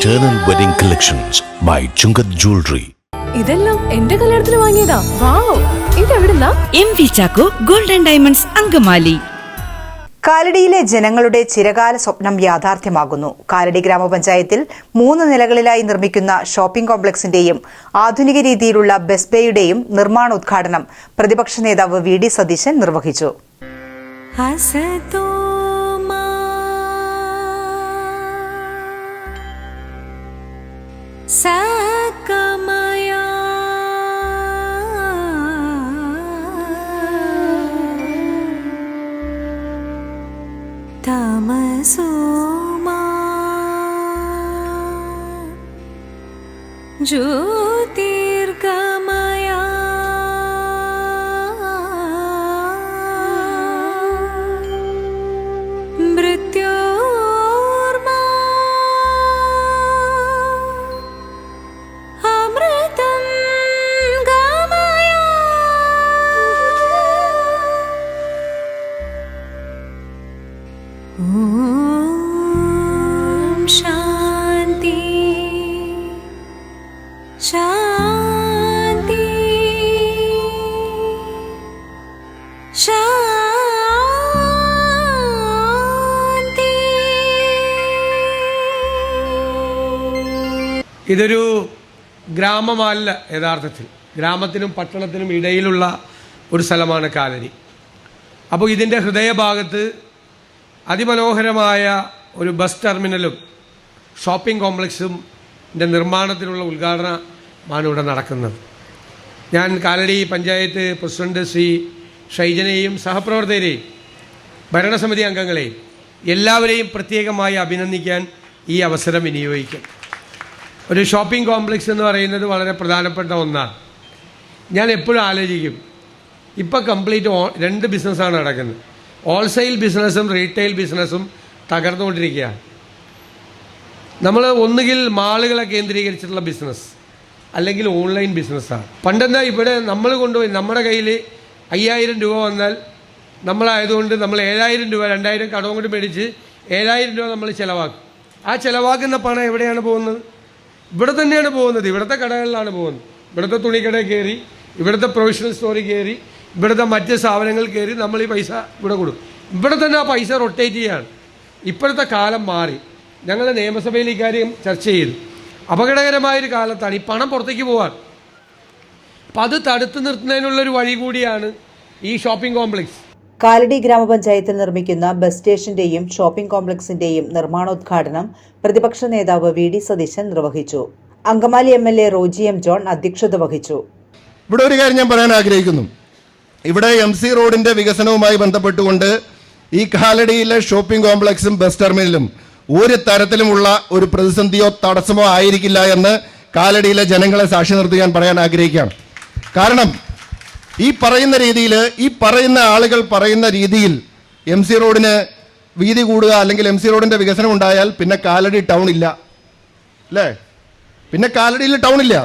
Eternal Wedding Collections by Chungat Jewelry. ഇതെല്ലാം എന്റെ കല്യാണത്തിന് വാങ്ങിയതാ. Wow. ഇതെവിടുന്നാ? M V Chacko golden diamonds Angamaly. കാലടിയിലെ ജനങ്ങളുടെ ചിരകാല സ്വപ്നം യാഥാർത്ഥ്യമാകുന്നു. കാലടി ഗ്രാമപഞ്ചായത്തിൽ മൂന്ന് നിലകളിലായി നിർമ്മിക്കുന്ന ഷോപ്പിംഗ് കോംപ്ലക്സിന്റെയും ആധുനിക രീതിയിലുള്ള ബസ് ബേയുടെയും നിർമ്മാണോദ്ഘാടനം പ്രതിപക്ഷ നേതാവ് വി ഡി സതീശൻ നിർവഹിച്ചു. सकमया सकमयाम जो ഇതൊരു ഗ്രാമമല്ല യഥാർത്ഥത്തിൽ. ഗ്രാമത്തിനും പട്ടണത്തിനും ഇടയിലുള്ള ഒരു സ്ഥലമാണ് കാലരി അപ്പോൾ ഇതിന്റെ ഹൃദയഭാഗത്ത് അതിമനോഹരമായ ഒരു ബസ് ടെർമിനലും ഷോപ്പിംഗ് കോംപ്ലക്സും നിർമ്മാണത്തിനുള്ള ഉദ്ഘാടനമാണ് ഇവിടെ നടക്കുന്നത്. ഞാൻ കാലടി പഞ്ചായത്ത് പ്രസിഡന്റ് ശ്രീ ഷൈജനെയും സഹപ്രവർത്തകരെയും ഭരണസമിതി അംഗങ്ങളെയും എല്ലാവരെയും പ്രത്യേകമായി അഭിനന്ദിക്കാൻ ഈ അവസരം വിനിയോഗിക്കും ഒരു ഷോപ്പിംഗ് കോംപ്ലക്സ് എന്ന് പറയുന്നത് വളരെ പ്രധാനപ്പെട്ട ഒന്നാണ്. ഞാൻ എപ്പോഴും ആലോചിക്കും. ഇപ്പോൾ കംപ്ലീറ്റ് രണ്ട് ബിസിനസ്സാണ് നടക്കുന്നത്. ഹോൾസെയിൽ ബിസിനസ്സും റീറ്റെയിൽ ബിസിനസ്സും തകർന്നുകൊണ്ടിരിക്കുകയാണ്. നമ്മൾ ഒന്നുകിൽ മാളുകളെ കേന്ദ്രീകരിച്ചിട്ടുള്ള ബിസിനസ് അല്ലെങ്കിൽ ഓൺലൈൻ ബിസിനസ്സാണ്. പണ്ടെന്താ ഇവിടെ നമ്മൾ കൊണ്ടുപോയി നമ്മുടെ കയ്യിൽ അയ്യായിരം രൂപ വന്നാൽ നമ്മളായതുകൊണ്ട് നമ്മൾ ഏഴായിരം രൂപ രണ്ടായിരം കടവും കൊണ്ട് മേടിച്ച് ഏഴായിരം രൂപ നമ്മൾ ചിലവാക്കും. ആ ചിലവാക്കുന്ന പണം എവിടെയാണ് പോകുന്നത്? ഇവിടെ തന്നെയാണ് പോകുന്നത്. ഇവിടുത്തെ കടകളിലാണ് പോകുന്നത്. ഇവിടുത്തെ തുണിക്കട കയറി ഇവിടുത്തെ പ്രൊവിഷണൽ സ്റ്റോറിൽ കയറി ഇവിടുത്തെ മറ്റ് സ്ഥാപനങ്ങൾ കയറി നമ്മൾ ഈ പൈസ ഇവിടെ കൊടുക്കും. ഇവിടെ തന്നെ ആ പൈസ റൊട്ടേറ്റ് ചെയ്യാണ്. ഇപ്പോഴത്തെ കാലം മാറി. ഞങ്ങൾ നിയമസഭയിൽ ഇക്കാര്യം ചർച്ച ചെയ്തു. അപകടകരമായൊരു കാലത്താണ്. ഈ പണം പുറത്തേക്ക് പോകാൻ അപ്പം അത് തടുത്തു നിർത്തുന്നതിനുള്ളൊരു വഴി കൂടിയാണ് ഈ ഷോപ്പിംഗ് കോംപ്ലക്സ് കാലടി ഗ്രാമപഞ്ചായത്തിൽ നിർമ്മിക്കുന്ന ബസ് സ്റ്റേഷന്റെയും ഷോപ്പിംഗ് കോംപ്ലക്സിന്റെയും നിർമ്മാണോദ്ഘാടനം പ്രതിപക്ഷ നേതാവ് വി ഡി സതീശൻ നിർവഹിച്ചു. Angamaly M L A Roji M John അധ്യക്ഷത വഹിച്ചു. ഇവിടെ ഒരു കാര്യം ഞാൻ പറയാൻ ആഗ്രഹിക്കുന്നു. ഇവിടെ എം സി റോഡിന്റെ വികസനവുമായി ബന്ധപ്പെട്ടുകൊണ്ട് ഈ കാലടിയിലെ ഷോപ്പിംഗ് കോംപ്ലക്സും ബസ് ടെർമിനലും ഒരു തരത്തിലുമുള്ള ഒരു പ്രതിസന്ധിയോ തടസ്സമോ ആയിരിക്കില്ല എന്ന് കാലടിയിലെ ജനങ്ങളെ സാക്ഷി നിർത്തി ഞാൻ പറയാൻ ആഗ്രഹിക്കുകയാണ്. കാരണം ഈ പറയുന്ന രീതിയിൽ ഈ പറയുന്ന ആളുകൾ പറയുന്ന രീതിയിൽ എം സി റോഡിന് വീതി കൂടുക അല്ലെങ്കിൽ എം സി റോഡിന്റെ വികസനം ഉണ്ടായാൽ പിന്നെ കാലടി ടൗൺ ഇല്ല. അല്ലേ? പിന്നെ കാലടിയിൽ ടൗൺ ഇല്ല.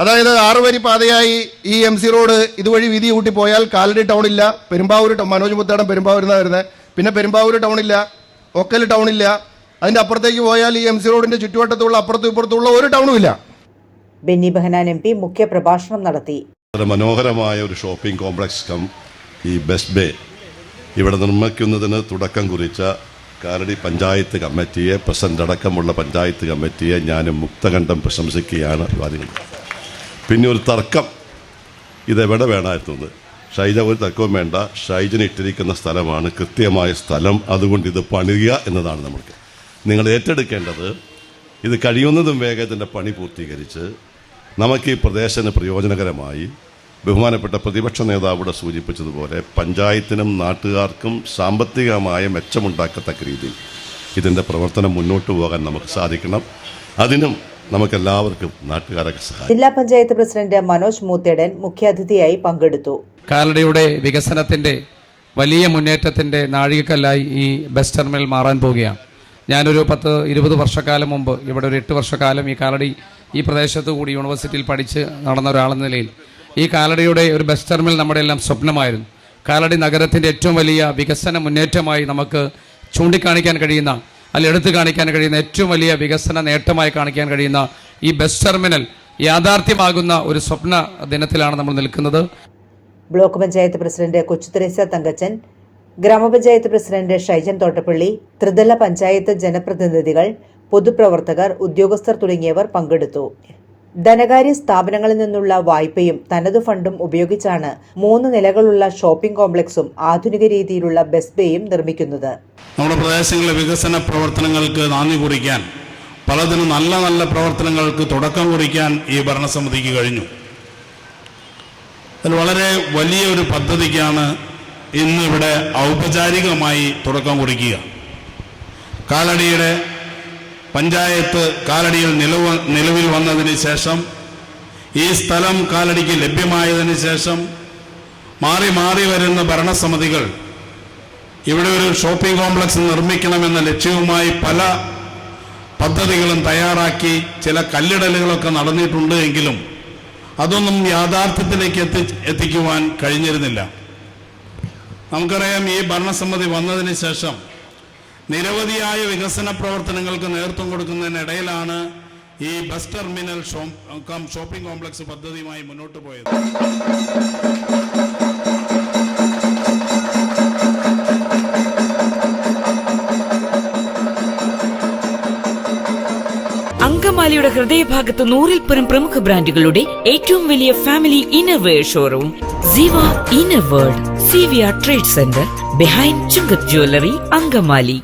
അതായത് ആറ് വരി പാതയായി ഈ എം സി റോഡ് ഇതുവഴി വീതി കൂട്ടി പോയാൽ കാലടി ടൗൺ ഇല്ല. പെരുമ്പാവൂർ മനോജ് മുത്താടം പെരുമ്പാവൂരിന്നാണ് വരുന്നത് പിന്നെ പെരുമ്പാവൂർ ടൗൺ ഇല്ല. ഒക്കൽ ടൗൺ ഇല്ല. അതിന്റെ അപ്പുറത്തേക്ക് പോയാൽ ഈ എം സി റോഡിന്റെ ചുറ്റുവട്ടത്തുള്ള അപ്പുറത്തും ഇപ്പുറത്തുള്ള ഒരു ടൗണും ഇല്ല. ബെന്നി ബെഹനാൻ എം പി മുഖ്യപ്രഭാഷണം നടത്തി. വളരെ മനോഹരമായ ഒരു ഷോപ്പിംഗ് കോംപ്ലക്സ് കം ഈ ബെസ്റ്റ് ബേ. ഇവിടെ നിർമ്മിക്കുന്നതിന് തുടക്കം കുറിച്ച കാലടി പഞ്ചായത്ത് കമ്മിറ്റിയെ പ്രസിഡന്റ് അടക്കമുള്ള പഞ്ചായത്ത് കമ്മിറ്റിയെ ഞാൻ മുക്തകണ്ഠം പ്രശംസിക്കുകയാണ് അഭിവാദ്യങ്ങൾ. പിന്നെ ഒരു തർക്കം. ഇതെവിടെ വേണമായിരുന്നത് ഷൈജ ഒരു തർക്കവും വേണ്ട. ഷൈജന് ഇട്ടിരിക്കുന്ന സ്ഥലമാണ് കൃത്യമായ സ്ഥലം. അതുകൊണ്ട് ഇത് പണിയുക എന്നതാണ് നമ്മൾക്ക്. നിങ്ങൾ ഏറ്റെടുക്കേണ്ടത് ഇത് കഴിയുന്നതും വേഗത്തിന്റെ പണി പൂർത്തീകരിച്ച് നമുക്ക് ഈ പ്രദേശത്തിന് പ്രയോജനകരമായി ബഹുമാനപ്പെട്ട പ്രതിപക്ഷ നേതാവിടെ സൂചിപ്പിച്ചതുപോലെ പഞ്ചായത്തിനും നാട്ടുകാർക്കും സാമ്പത്തികമായ മെച്ചമുണ്ടാക്കത്തക്ക രീതിയിൽ ഇതിന്റെ പ്രവർത്തനം മുന്നോട്ട് പോകാൻ നമുക്ക് സാധിക്കണം. അതിനും നമുക്കെല്ലാവർക്കും നാട്ടുകാരൊക്കെ സഹായിക്കും. ജില്ലാ പഞ്ചായത്ത് പ്രസിഡന്റ് മനോജ് മൂത്തേടൻ മുഖ്യാതിഥിയായി പങ്കെടുത്തു. കാലടിയുടെ വികസനത്തിന്റെ വലിയ മുന്നേറ്റത്തിന്റെ നാഴികക്കല്ലായി ഈ ബസ് ടെർമിനൽ മാറാൻ പോവുകയാണ്. ഞാനൊരു പത്ത് ഇരുപത് വർഷക്കാലം മുമ്പ് ഇവിടെ ഒരു എട്ട് വർഷക്കാലം ഈ കാലടി ഈ പ്രദേശത്ത് കൂടി യൂണിവേഴ്സിറ്റിയിൽ പഠിച്ച് നടന്ന ഒരാളെന്ന നിലയിൽ ഈ കാലടിയുടെ ഒരു ബസ് ടെർമിനൽ നമ്മുടെ എല്ലാം സ്വപ്നമായിരുന്നു. കാലടി നഗരത്തിന്റെ ഏറ്റവും വലിയ വികസന മുന്നേറ്റമായി നമുക്ക് ചൂണ്ടിക്കാണിക്കാൻ കഴിയുന്ന അതിൽ എടുത്തു കാണിക്കാൻ കഴിയുന്ന ഏറ്റവും വലിയ വികസന നേട്ടമായി കാണിക്കാൻ കഴിയുന്ന ഈ ബസ് ടെർമിനൽ യാഥാർത്ഥ്യമാകുന്ന ഒരു സ്വപ്ന ദിനത്തിലാണ് നമ്മൾ നിൽക്കുന്നത്. ബ്ലോക്ക് പഞ്ചായത്ത് പ്രസിഡന്റ് കൊച്ചു തെരേസ തങ്കച്ചൻ ഗ്രാമപഞ്ചായത്ത് പ്രസിഡന്റ് ഷൈജൻ തോട്ടപ്പള്ളി ത്രിതല പഞ്ചായത്ത് ജനപ്രതിനിധികൾ പൊതുപ്രവർത്തകർ ഉദ്യോഗസ്ഥർ തുടങ്ങിയവർ പങ്കെടുത്തു. ധനകാര്യ സ്ഥാപനങ്ങളിൽ നിന്നുള്ള വായ്പയും തനതു ഫണ്ടും ഉപയോഗിച്ചാണ് മൂന്ന് നിലകളുള്ള ഷോപ്പിംഗ് കോംപ്ലക്സും ആധുനിക രീതിയിലുള്ള ബസ് ബേയും നിർമ്മിക്കുന്നത്. നമ്മുടെ പ്രദേശങ്ങളിലെ വികസന പ്രവർത്തനങ്ങൾക്ക് നന്ദി കുറിക്കാൻ പലതിനും നല്ല നല്ല പ്രവർത്തനങ്ങൾക്ക് തുടക്കം കുറിക്കാൻ ഈ ഭരണസമിതിക്ക് കഴിഞ്ഞു. അതിൽ വളരെ വലിയ ഒരു പദ്ധതിക്കാണ് ഇന്നിവിടെ ഔപചാരികമായി തുടക്കം കുറിക്കുക. കാലടിയുടെ പഞ്ചായത്ത് കാലടിയിൽ നിലവ് നിലവിൽ വന്നതിന് ശേഷം ഈ സ്ഥലം കാലടിക്ക് ലഭ്യമായതിനു ശേഷം മാറി മാറി വരുന്ന ഭരണസമിതികൾ ഇവിടെ ഒരു ഷോപ്പിംഗ് കോംപ്ലക്സ് നിർമ്മിക്കണമെന്ന ലക്ഷ്യവുമായി പല പദ്ധതികളും തയ്യാറാക്കി ചില കല്ലിടലുകളൊക്കെ നടന്നിട്ടുണ്ട് എങ്കിലും അതൊന്നും യാഥാർത്ഥ്യത്തിലേക്ക് എത്തി എത്തിക്കുവാൻ കഴിഞ്ഞിരുന്നില്ല. നമുക്കറിയാം ഈ ഭരണസമിതി വന്നതിന് ശേഷം നിരവധിയായ വികസന പ്രവർത്തനങ്ങൾക്ക് നേതൃത്വം കൊടുക്കുന്നതിനിടയിലാണ് ഈ bus terminal cum shopping complex പദ്ധതിയുമായി മുന്നോട്ട് പോയത്. അങ്കമാലിയുടെ ഹൃദയഭാഗത്ത് നൂറിൽ പരം പ്രമുഖ ബ്രാൻഡുകളുടെ ഏറ്റവും വലിയ family innerwear showroom Siva inner world C V R trade centre behind Chungath jewellery Angamaly.